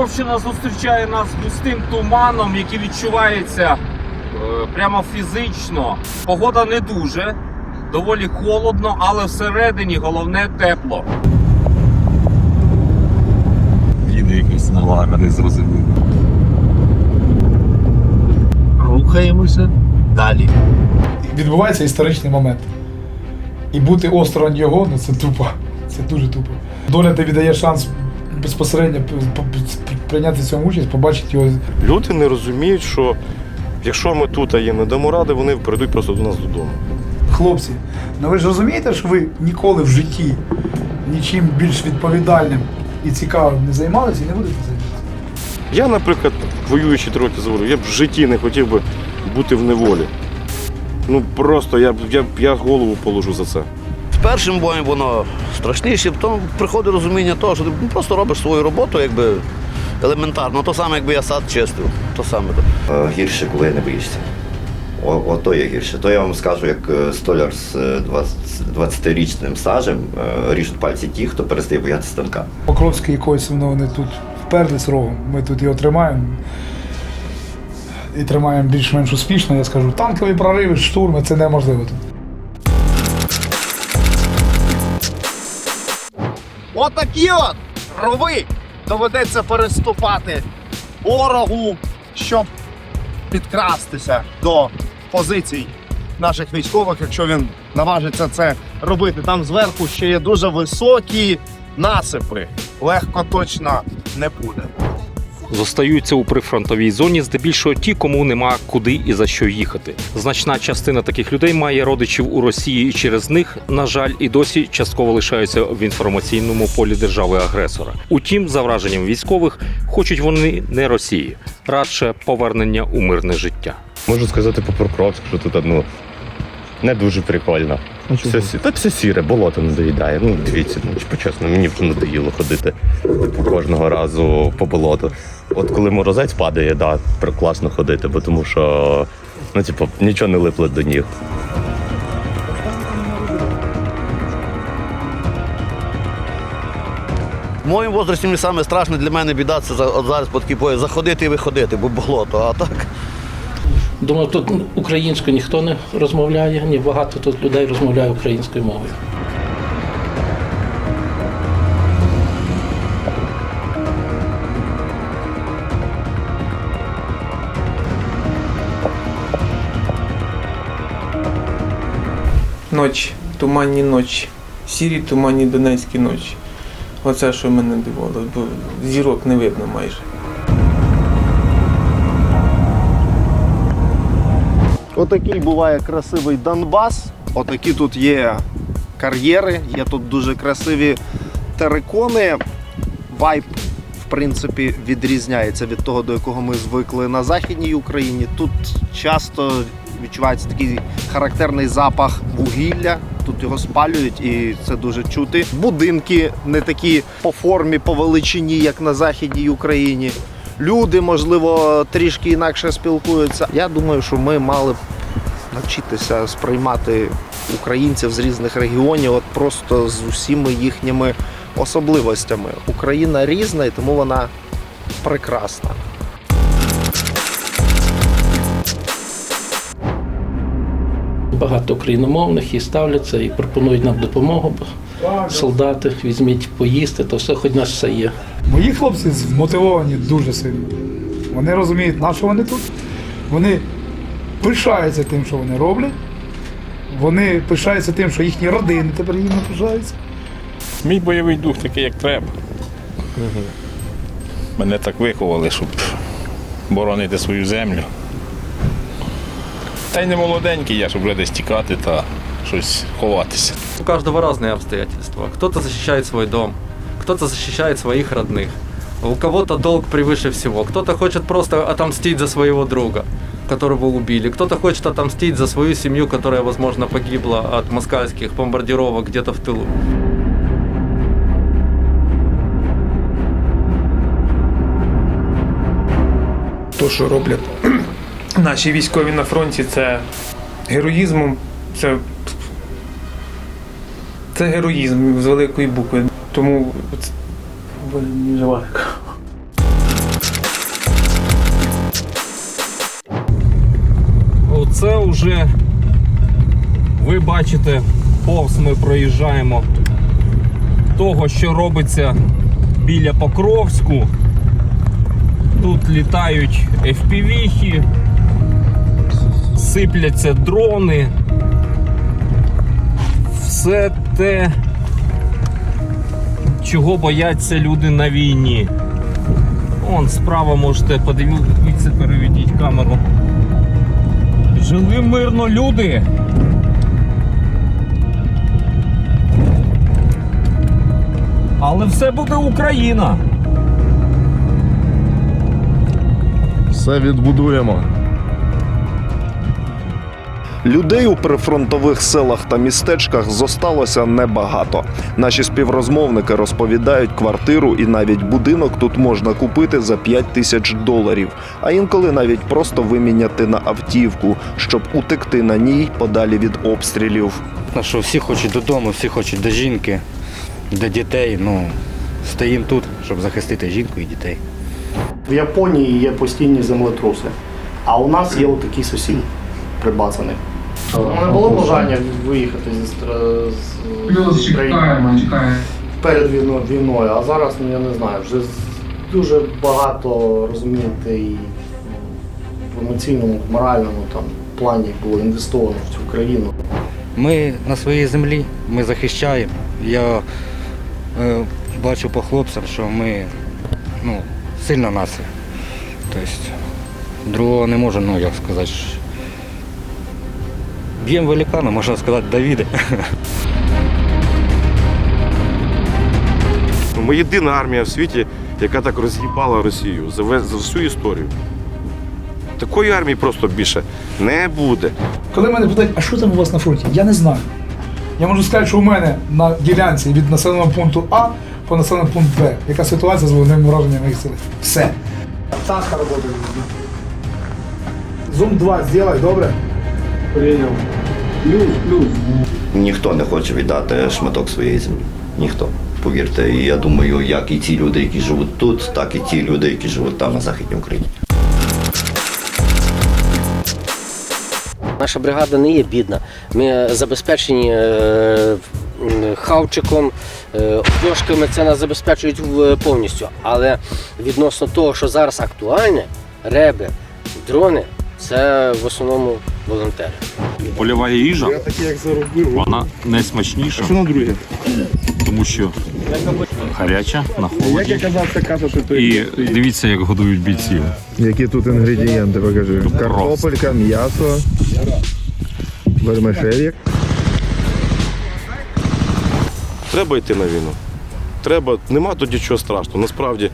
Покровщина зустрічає нас густим туманом, який відчувається е, прямо фізично. Погода не дуже, доволі холодно, але всередині головне тепло. Їде якийсь навара, не зрозуміло. Рухаємося далі. відбувається історичний момент. І бути осторонь його, ну це тупо. Це дуже тупо. Доля тобі дає шанс безпосередньо прийняти в цьому участь, побачити його. Люди не розуміють, що якщо ми тут їм не дамо ради, вони прийдуть просто до нас додому. Хлопці, ну ви ж розумієте, що ви ніколи в житті нічим більш відповідальним і цікавим не займалися і не будете займатися. Я, наприклад, воюючи три роки за я б в житті не хотів би бути в неволі. Ну просто я, я, я голову положу за це. Першим боєм воно страшніше, потім приходить розуміння того, що ти просто робиш свою роботу, якби елементарно. То саме, якби я сад чистив. То саме. Е, Гірше, коли не боїшся. О, ото є гірше. То я вам скажу, як е, столяр з е, 20 20-річним стажем е, ріжуть пальці ті, хто перестає боятися станка. Покровський якось воно вони тут вперлись рогом. Ми тут його тримаємо. І тримаємо більш-менш успішно. Я скажу, танкові прориви, штурми це неможливо тут. Отакі от рови доведеться переступати ворогу, щоб підкрастися до позицій наших військових, якщо він наважиться це робити. Там зверху ще є дуже високі насипи. Легко точно не буде. Зостаються у прифронтовій зоні здебільшого ті, кому нема куди і за що їхати. Значна частина таких людей має родичів у Росії, і через них, на жаль, і досі частково лишаються в інформаційному полі держави-агресора. Утім, за враженням військових, хочуть вони не Росії, радше повернення у мирне життя. Можу сказати по Покровську, що тут ну, не дуже прикольно. Все, та все сіре, болото не доїдає. Ну, дивіться, ну, почесно, мені вже надоїло ходити типу, кожного разу по болоту. От коли морозець падає, да, класно ходити, бо тому що ну, типу, нічого не липле до ніг. В моєму возрасті мені саме страшне для мене біда це от зараз по такій бої заходити і виходити, бо болото. А так Думаю, тут українською ніхто не розмовляє, ні багато тут людей розмовляє українською мовою. Ночі, туманні ночі, сірі туманні донецькі ночі. Оце, що мене дивувало, бо зірок не видно майже. Отакий буває красивий Донбас. Отакі тут є кар'єри, є тут дуже красиві терикони. Вайб, в принципі, відрізняється від того, до якого ми звикли на Західній Україні. Тут часто відчувається такий характерний запах вугілля. Тут його спалюють і це дуже чути. Будинки не такі по формі, по величині, як на Західній Україні. Люди, можливо, трішки інакше спілкуються. Я думаю, що ми мали б навчитися сприймати українців з різних регіонів, от просто з усіма їхніми особливостями. Україна різна і тому вона прекрасна. Багато україномовних і ставляться, і пропонують нам допомогу. Солдати, візьміть поїсти, то все, хоч нас все є. Мої хлопці змотивовані дуже сильно. Вони розуміють, на що вони тут. Вони пишаються тим, що вони роблять. Вони пишаються тим, що їхні родини тепер їм пишаються. Мій бойовий дух такий, як треба. Мене так виховали, щоб боронити свою землю. Та й не молоденький я, щоб вже десь тікати та щось ховатися. У каждого разные обстоятельства. Кто-то защищает свой дом, кто-то защищает своих родных. У кого-то долг превыше всего. Кто-то хочет просто отомстить за своего друга, которого убили. Кто-то хочет отомстить за свою семью, которая, возможно, погибла от москальских бомбардировок где-то в тылу. То, що роблять наші військові на фронті це героїзмом, це це героїзм з великої букви. Тому не важко. Оце вже ви бачите, повз ми проїжджаємо того, що робиться біля Покровську. Тут літають FPV-хи, сипляться дрони. Все те, чого бояться люди на війні. Вон справа можете подивитися, переведіть камеру. Жили мирно люди. Але все буде Україна. Все відбудуємо. Людей у прифронтових селах та містечках зосталося небагато. Наші співрозмовники розповідають, квартиру і навіть будинок тут можна купити за 5 тисяч доларів, а інколи навіть просто виміняти на автівку, щоб утекти на ній подалі від обстрілів. Ну що всі хочуть додому, всі хочуть до жінки, до дітей. Ну, стоїмо тут, щоб захистити жінку і дітей. В Японії є постійні землетруси, а у нас є отакий сусід прибацаний. У не було бажання виїхати зі з України перед війною, а зараз ну, я не знаю, вже дуже багато розумієте і ну, в емоційному, моральному там плані було інвестовано в цю країну. Ми на своїй землі, ми захищаємо. Я е, бачу по хлопцям, що ми ну, сильна нація. Тобто, другого не можу, ну як сказати. Б'ємо великана, можна сказати, Давіди. Ну, Ми єдина армія в світі, яка так роз'їбала Росію за, весь- за всю історію. Такої армії просто більше не буде. Коли мене питають, а що там у вас на фронті? Я не знаю. Я можу сказати, що у мене на ділянці від населеного пункту А по населеному пункту Б. Яка ситуація з вогневим ураженням моїх сил? Все. Танка робота. Зум 2 зробай, добре? Ніхто не хоче віддати шматок своєї землі. Ніхто. Повірте, я думаю, як і ті люди, які живуть тут, так і ті люди, які живуть там на Західній Україні. Наша бригада не є бідна. Ми забезпечені е, хавчиком, е, дошками це нас забезпечують повністю. Але відносно того, що зараз актуальне, реби, дрони це в основному волонтери. Польова їжа, вона найсмачніша, тому що гаряча, на холоді. І дивіться, як годують бійців. Які тут інгредієнти, покажи. Картопелька, м'ясо, вермишелі. Треба йти на війну. Треба, нема тут нічого страшного. Насправді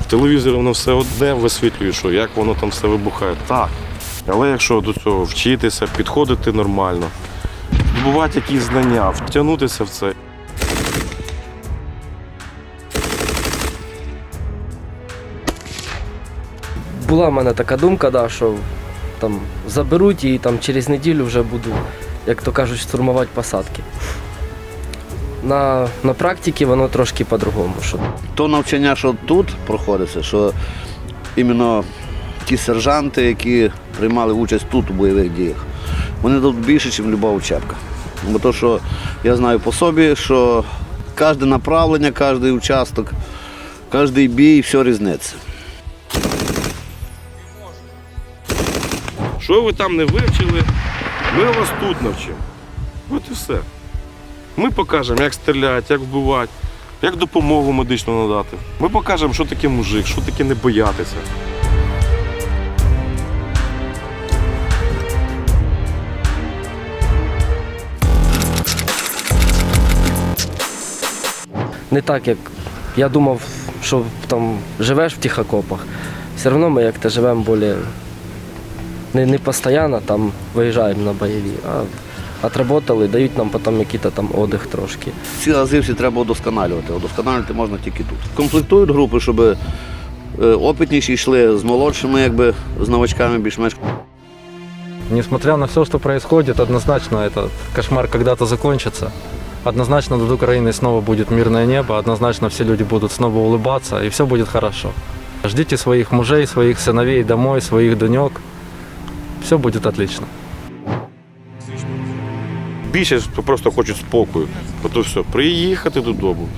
в телевізорі воно все одне висвітлює, що як воно там все вибухає. Так. Але якщо до цього вчитися, підходити нормально, здобувати якісь знання, втягнутися в це. Була в мене така думка, да, що там заберуть і там через неділю вже буду, як то кажуть, штурмувати посадки. На, на практиці воно трошки по-другому. Що То навчання, що тут проходиться, що іменно ті сержанти, які приймали участь тут у бойових діях, вони тут більше, ніж люба учебка. Бо то, що я знаю по собі, що кожне направлення, кожен участок, кожен бій, все різниця. Що ви там не вивчили, ми вас тут навчимо. От і все. Ми покажемо, як стріляти, як вбивати, як допомогу медичну надати. Ми покажемо, що таке мужик, що таке не боятися. Не так, як я думав, що там живеш в тих окопах. Все одно ми як-то живемо більш не, не постійно, там виїжджаємо на бойові, а отработали, дають нам потім якийсь там отдих трошки. Ці ази всі треба удосконалювати. Удосконалювати можна тільки тут. Комплектують групи, щоб е, опитніші йшли з молодшими, якби з новачками більш-менш. Несмотря на все, что происходит, однозначно этот кошмар когда-то закончится. Однозначно над Украиной снова будет мирное небо, однозначно все люди будут снова улыбаться, и все будет хорошо. Ждите своих мужей, своих сыновей домой, своих донек. Все будет отлично. більшість просто хочуть спокою. Ото все, приїхати додому,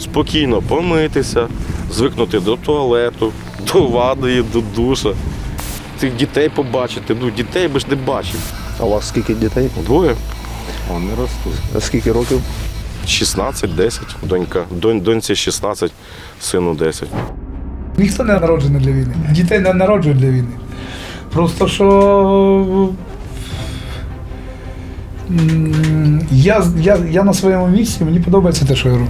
спокійно помитися, звикнути до туалету, до ванної, до душа. Цих дітей побачити. Ну, дітей би ж не бачив. А у вас скільки дітей? Двоє. Вони ростуть. А скільки років? 16, 10, донька. Донь, доньці 16, сину 10. Ніхто не народжений для війни. Дітей не народжують для війни. Просто що. Я, я, я на своєму місці, мені подобається те, що я роблю.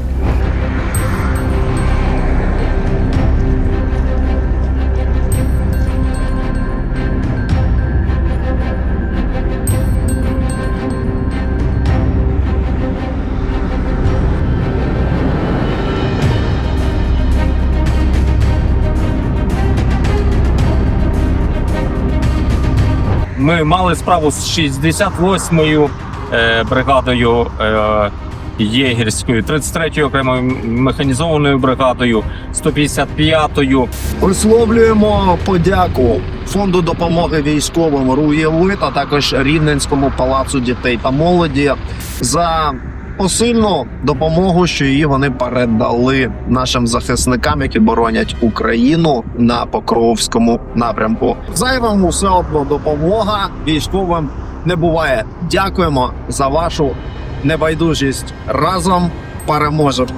Ми мали справу з 68-ю е, бригадою е, єгерською, 33-ю окремою механізованою бригадою, 155-ю. Висловлюємо подяку фонду допомоги військовим РУЄВИ та також Рівненському палацу дітей та молоді за посильну допомогу, що її вони передали нашим захисникам, які боронять Україну на Покровському напрямку. Зайвому все одно допомога військовим не буває. Дякуємо за вашу небайдужість. Разом переможемо.